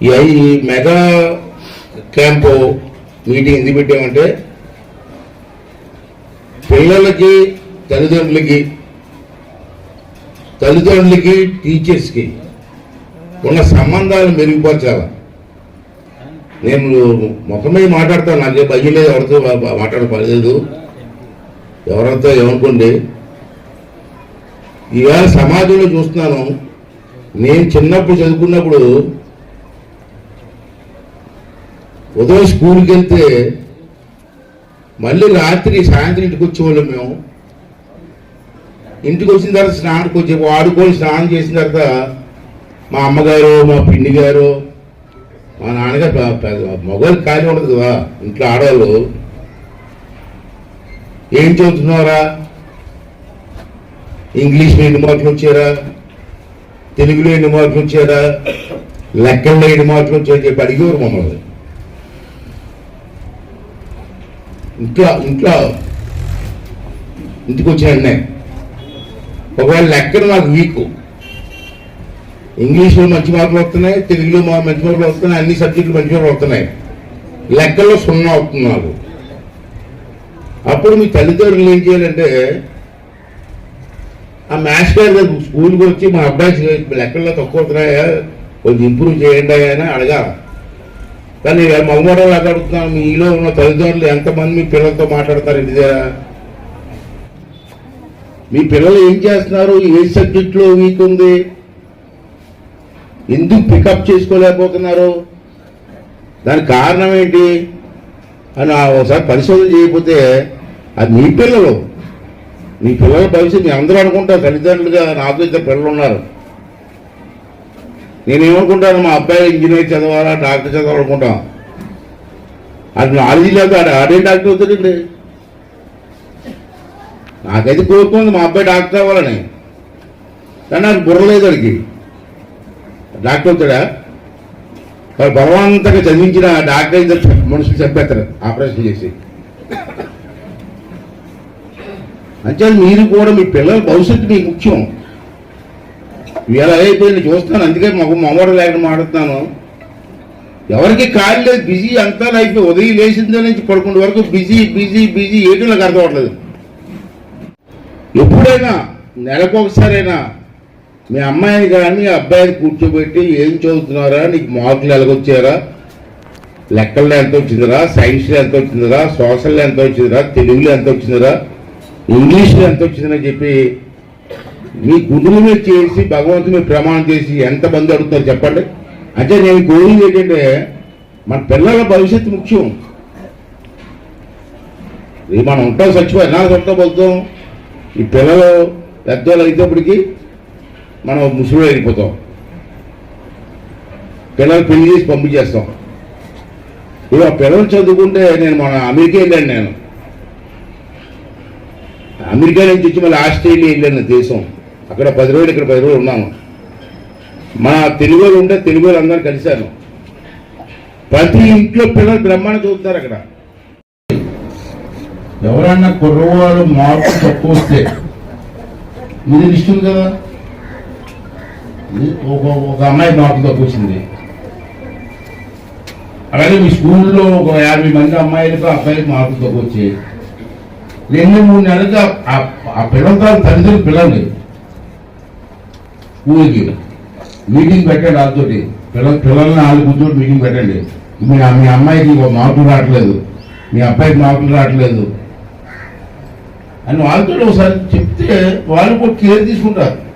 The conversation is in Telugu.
ఈ మెగా క్యాంపు మీటింగ్ ఎందుకు పెట్టామంటే పిల్లలకి తల్లిదండ్రులకి తల్లిదండ్రులకి టీచర్స్కి ఉన్న సంబంధాలు మెరుగుపరచాలి? నేను ముఖం మాట్లాడతాను నాకు భయం లేదు ఎవరితో మా- ఎవరితో ఏమనుకోండి ఈవేళ సమాజంలో చూస్తున్నాను నేను చిన్నప్పుడు చదువుకున్నప్పుడు ఉదయం స్కూల్కి వెళ్తే మళ్ళీ రాత్రి సాయంత్రం ఇంటికి వచ్చేవాళ్ళం మేము. ఇంటికి వచ్చిన తర్వాత స్నానానికి వచ్చే ఆడుకొని స్నానం చేసిన తర్వాత మా అమ్మగారు మా పిండి గారు మా నాన్నగారు పె- పెద్ద- మగవాళ్ళు ఖాళీ ఉండదు కదా ఇంట్లో ఆడవాళ్ళు. ఏం చదువుతున్నారా? ఇంగ్లీష్లో ఎన్ని మార్కులు వచ్చారా? తెలుగులో ఎన్ని మార్కులు వచ్చారా? లెక్కల్లో ఎన్ని మార్కులు వచ్చారని చెప్పి అడిగేవారు మమ్మల్ని. ఇంట్లో ఇంట్లో ఇంటికి వచ్చాను నేను ఒకవేళ లెక్కలు నాకు వీక్. ఇంగ్లీష్లో మంచి మార్కులు వస్తున్నాయి తెలుగులో మంచి మార్కులు వస్తున్నాయి అన్ని సబ్జెక్టులు మంచి మార్కులు వస్తున్నాయి. లెక్కల్లో సున్నా అవుతుంది నాకు. అప్పుడు మీ తల్లిదండ్రులు ఏం చేయాలంటే ఆ మ్యాథ్స్ గారు స్కూల్కి వచ్చి మా అబ్బాయి లెక్కల్లో తక్కువ అవుతున్నాయా కొంచెం ఇంప్రూవ్ చేయండి అని అడగాలి. కానీ మగమూడలు అడుగుతున్నాను మీలో ఉన్న తల్లిదండ్రులు ఎంతమంది మీ పిల్లలతో మాట్లాడతారు ఇంటి మీ పిల్లలు ఏం చేస్తున్నారు? ఏ సబ్జెక్ట్లో వీక్ ఉంది? ఎందుకు పికప్ చేసుకోలేకపోతున్నారు? దానికి కారణం ఏంటి? అని ఒకసారి పరిశోధన చేయకపోతే అది మీ పిల్లలు. మీ పిల్లల భవిష్యత్తు మీ అందరూ అనుకుంటారు తల్లిదండ్రులుగా నాకు ఇద్దరు పిల్లలు ఉన్నారు. నేనేమనుకుంటాను మా అబ్బాయి ఇంజనీర్ చదవాలా డాక్టర్ చదవాలనుకుంటాం. అది నాలెడ్జ్ లేదు ఆడ డాక్టర్ అవుతాడండి? నాకైతే కోరుకుంది మా అబ్బాయి డాక్టర్ అవ్వాలని. కానీ నాకు బుర్ర లేదు డాక్టర్ అవుతాడా? వాళ్ళు బలవంతంగా చదివించిన డాక్టర్ ఇద్దరు మనుషులు చంపేస్తారు ఆపరేషన్ చేసి. అంటే మీరు కూడా మీ పిల్లల భవిష్యత్తు మీకు ముఖ్యం. ఇలా అయిపోయింది చూస్తాను. అందుకే మాకు మమ్మడు లేకుండా మాట్లాడుతున్నాను. ఎవరికి ఖాళీ లేదు బిజీ అంతా లైఫ్. ఉదయం లేచిందే నుంచి పడుకునే వరకు బిజీ బిజీ బిజీ ఏంటో నాకు అర్థం అవ్వట్లేదు ఎప్పుడైనా నెలకు ఒకసారైనా మీ అమ్మాయిని కానీ అబ్బాయిని కూర్చోబెట్టి ఏం చదువుతున్నారా? నీకు మార్కులు ఎలాగొచ్చారా లెక్కల్లో ఎంత వచ్చిందిరా సైన్స్లో ఎంత వచ్చిందిరా సోషల్లో ఎంత వచ్చిందిరా తెలుగులో ఎంత వచ్చిందిరా ఇంగ్లీష్లో ఎంత వచ్చిందని చెప్పి మీ గుండెల మీద చేసి భగవంతుని మీద ప్రమాణం చేసి ఎంతమంది అడుగుతారు చెప్పండి? అంటే నేను కోరింది ఏంటంటే మన పిల్లల భవిష్యత్తు ముఖ్యం. ఇది మనం ఉంటాం చచ్చిపోయి ఎలా ఉంటాం పోతాం. ఈ పిల్లలు పెద్దవాళ్ళు అయినప్పటికీ మనం ముసలి అయిపోతాం. పిల్లలు పెళ్ళి చేసి పంపించేస్తాం. ఇక పిల్లలు చదువుకుంటే నేను మన అమెరికా వెళ్ళాను నేను. అమెరికా నుంచి వచ్చి మళ్ళీ ఆస్ట్రేలియా వెళ్ళాను దేశం. అక్కడ పది రోజులు ఇక్కడ పది రోజులు ఉన్నాను మన తెలుగు వాళ్ళు ఉంటే తెలుగు అందరూ కలిశాను ప్రతి ఇంట్లో పిల్లలు బ్రహ్మాండ చదువుతారు అక్కడ. ఎవరన్నా కుర్రవాళ్ళు మార్పు తక్కువ వస్తే ఇది ఇష్టం కదా? ఒక ఒక అమ్మాయి మార్పు తక్కువ వచ్చింది. అలాగే మీ స్కూల్లో ఒక యాభై మంది అమ్మాయిలకు అబ్బాయిలకు మార్కులు తక్కువ వచ్చాయి రెండు మూడు నెలలుగా ఆ- పిల్లలతో తల్లిదండ్రులు పిల్లలు స్కూల్కి. మీటింగ్ పెట్టండి వాళ్ళతోటి. పిల్లల పిల్లల్ని వాళ్ళు కూర్చోటి మీటింగ్ పెట్టండి. మీ మీ అమ్మాయికి ఒక మార్కులు రావట్లేదు. మీ అబ్బాయికి మార్కులు రావట్లేదు. అని వాళ్ళతో ఒకసారి చెప్తే వాళ్ళు కూడా కేర్ తీసుకుంటారు.